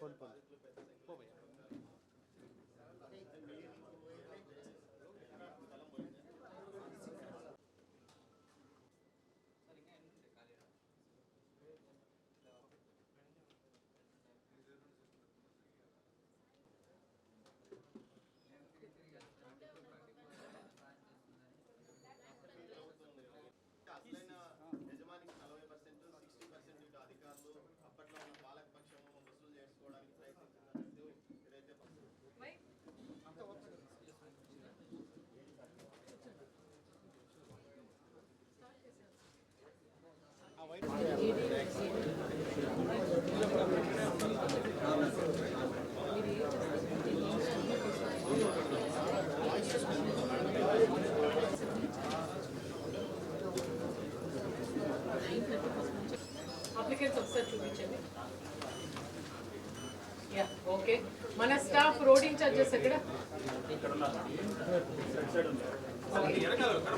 Πολύ, πολύ. Applicants ఒకసారి చూపించండి yeah okay మన స్టాఫ్ రోడ్ ఇన్ఛార్జెస్ ఎక్కడ?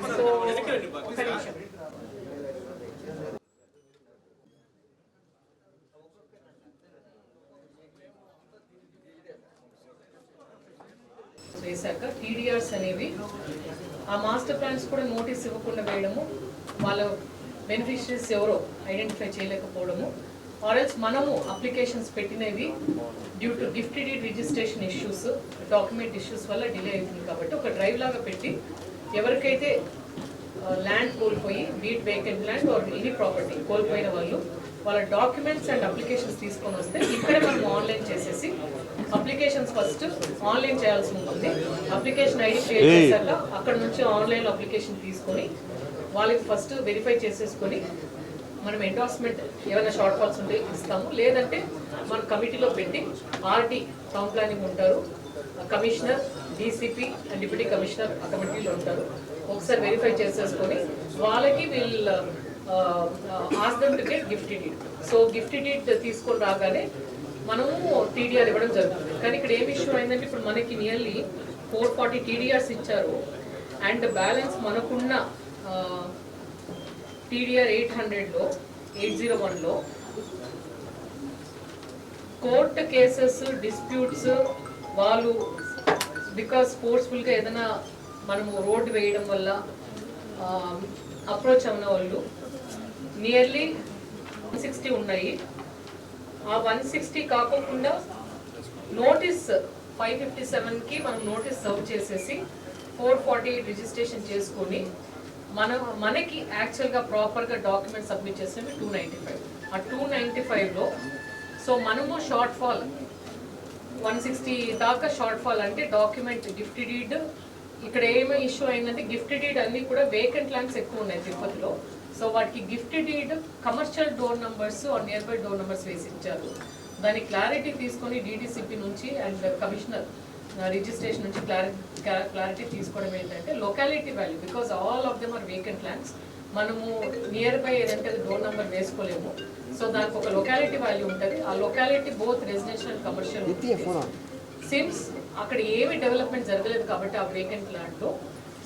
సో ఒక నిమిషం. వేశాక టీడీఆర్స్ అనేవి ఆ మాస్టర్ ప్లాన్స్ కూడా నోటీస్ ఇవ్వకుండా వేయడము వాళ్ళ బెనిఫిషరీస్ ఎవరో ఐడెంటిఫై చేయలేకపోవడము. ఆర్ఎల్స్ మనము అప్లికేషన్స్ పెట్టినవి due to gift deed registration issues document issues వల్ల డిలే అవుతుంది కాబట్టి ఒక డ్రైవ్ లాగా పెట్టి ఎవరికైతే ల్యాండ్ కోల్పోయి be it vacant land or any property కోల్పోయిన వాళ్ళు వాళ్ళ డాక్యుమెంట్స్ అండ్ అప్లికేషన్స్ తీసుకొని వస్తే ఇక్కడే మనం ఆన్లైన్ చేసేసి అప్లికేషన్స్ ఫస్ట్ ఆన్లైన్ చేయాల్సి ఉంటుంది. అప్లికేషన్ ఐడి క్రియేట్ చేశాక అక్కడ నుంచి ఆన్లైన్ అప్లికేషన్ తీసుకొని వాళ్ళకి ఫస్ట్ వెరిఫై చేసేసుకొని మనం ఎండార్స్మెంట్ ఏమైనా షార్ట్ ఫాల్స్ ఉంటే ఇస్తాము. లేదంటే మన కమిటీలో పెట్టి ఆర్టీ టౌన్ ప్లానింగ్ ఉంటారు. Commissioner DCP and deputy commissioner ఆ కమిటీలో ఉంటారు. ఒకసారి వెరిఫై చేసేసుకొని వాళ్ళకి వీళ్ళ ask them to get gift deed so gift deed తీసుకొని రాగానే మనము టీడీఆర్ ఇవ్వడం జరుగుతుంది. కానీ ఇక్కడ ఏం ఇష్యూ అయిందంటే ఇప్పుడు మనకి నియర్లీ ఫోర్ ఫార్టీ టీడీఆర్స్ ఇచ్చారు. అండ్ బ్యాలెన్స్ మనకున్న టీడీఆర్ ఎయిట్ హండ్రెడ్లో ఎయిట్ జీరో వన్లో కోర్ట్ కేసెస్ డిస్ప్యూట్స్ వాళ్ళు బికాస్ ఫోర్స్ఫుల్గా ఏదైనా మనము రోడ్డు వేయడం వల్ల అప్రోచ్ అయిన వాళ్ళు నియర్లీ వన్ సిక్స్టీ ఉన్నాయి. ఆ వన్ సిక్స్టీ కాకుండా నోటీస్ ఫైవ్ ఫిఫ్టీ సెవెన్కి మనం నోటీస్ సర్వ్ చేసేసి ఫోర్ ఫార్టీ రిజిస్ట్రేషన్ చేసుకొని మన మనకి యాక్చువల్గా ప్రాపర్గా డాక్యుమెంట్ సబ్మిట్ చేసినవి టూ నైంటీ ఫైవ్ ఆ టూ నైంటీ ఫైవ్లో సో మనము షార్ట్ ఫాల్ వన్ సిక్స్టీ దాకా షార్ట్ ఫాల్ అంటే డాక్యుమెంట్ గిఫ్ట్ డీడ్ ఇక్కడ ఏమో ఇష్యూ అయిందంటే గిఫ్ట్ డీడ్ అన్ని కూడా వేకెంట్ ల్యాండ్స్ ఎక్కువ ఉన్నాయి తిరుపతిలో. సో వాటికి gift deed commercial door numbers or near by door numbers వేసి ఇచ్చారు. దాని క్లారిటీ తీసుకొని డీడీసీపీ నుంచి అండ్ కమిషనర్ రిజిస్ట్రేషన్ నుంచి క్లారిటీ క్లారిటీ తీసుకోవడం ఏంటంటే locality value because all of them are vacant lands మనము నియర్ బై ఏదంటే డోర్ నెంబర్ వేసుకోలేము. సో దానికి ఒక లొకాలిటీ వాల్యూ ఉంటుంది. ఆ locality both residential commercial seems అక్కడ ఏమి డెవలప్మెంట్ జరగలేదు కాబట్టి ఆ వేకెంట్ ల్యాండ్లో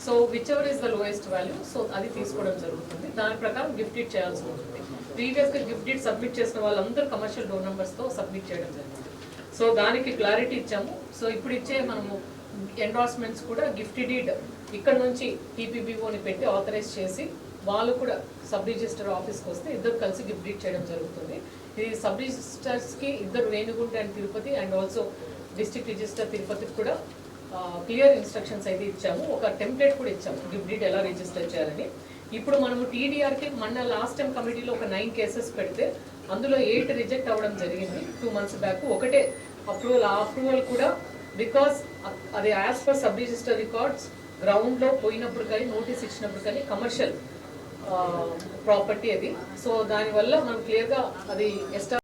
so whichever is the lowest value so అది తీసుకోవడం జరుగుతుంది. దాని ప్రకారం గిఫ్ట్ ఇట్ చేయాల్సి ఉంటుంది ప్రీవియస్గా గిఫ్ట్ ఇట్ సబ్మిట్ చేసిన వాళ్ళందరూ కమర్షియల్ డోర్ నెంబర్స్తో సబ్మిట్ చేయడం జరిగింది సో దానికి క్లారిటీ ఇచ్చాము. సో ఇప్పుడు ఇచ్చే మనము ఎండార్స్మెంట్స్ కూడా గిఫ్ట్ డీడ్ ఇక్కడ నుంచి టీపీబీఓని పెట్టి ఆథరైజ్ చేసి వాళ్ళు కూడా సబ్ రిజిస్టర్ ఆఫీస్కి వస్తే ఇద్దరు కలిసి గిఫ్ట్ డీడ్ చేయడం జరుగుతుంది. ఇది సబ్ రిజిస్టర్స్కి ఇద్దరు Renigunta and Tirupati and also district register తిరుపతికి కూడా క్లియర్ ఇన్స్ట్రక్షన్స్ అయితే ఇచ్చాము. ఒక టెంప్లెట్ కూడా ఇచ్చాము గిఫ్ట్ డీడ్ ఎలా రిజిస్టర్ చేయాలని. ఇప్పుడు మనము టీడీఆర్కి మొన్న లాస్ట్ టైం కమిటీలో ఒక నైన్ కేసెస్ పెడితే అందులో ఎయిట్ రిజెక్ట్ అవ్వడం జరిగింది. టూ మంత్స్ బ్యాక్ ఒకటే అప్రూవల్ ఆ అప్రూవల్ కూడా బికాస్ అది as per sub register records గ్రౌండ్లో పోయినప్పుడు కానీ నోటీస్ ఇచ్చినప్పుడు కానీ కమర్షియల్ ప్రాపర్టీ అది. సో దానివల్ల మనం క్లియర్గా అది ఎస్టా